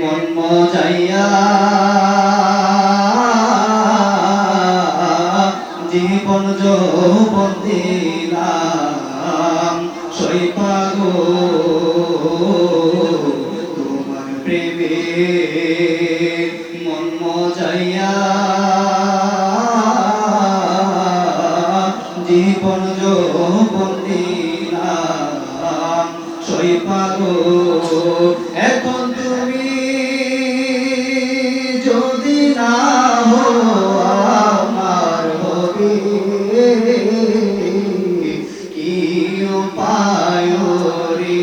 মন মজাইয়া জীবন যৌবন দিলাম। সৈপাগো তোমার প্রেমে মন মজাইয়া জীবন যৌবন দিলাম। সৈপাগো কি উপায় রে?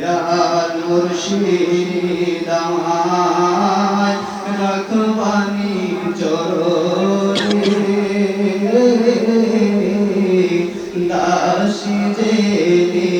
দয়াল মুর্শিদ আমায় রাখবানি চরণে দাসী যে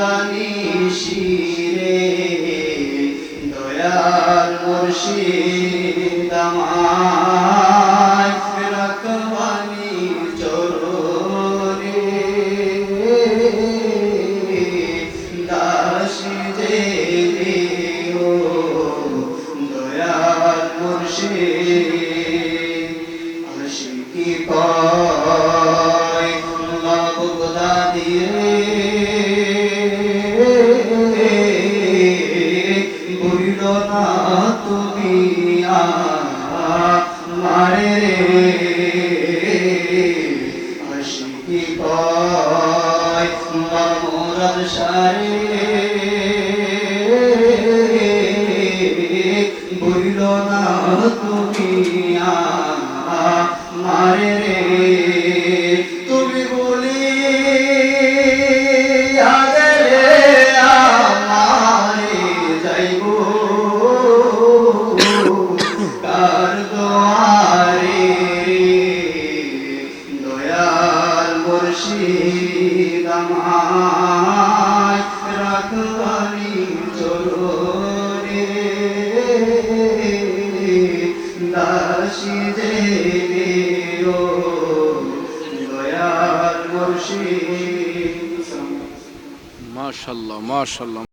দিবানি শিরে দয়াল মুর্শিদ আমায় রাখবানি চরণে। দাসী যে ও দয়াল মুর্শিদ আশিকি পায় না তুমি মারে আশিকি পায় মামুরাদ সারে। বলিল না তুমি মারে রে। দোয়ারে দয়াল মুর্শিদ আমায় রাখবানি চরণে। দাসী দেবেও দয়াল মুর্শিদ। মাশাল্লাহ মাশাল্লাহ।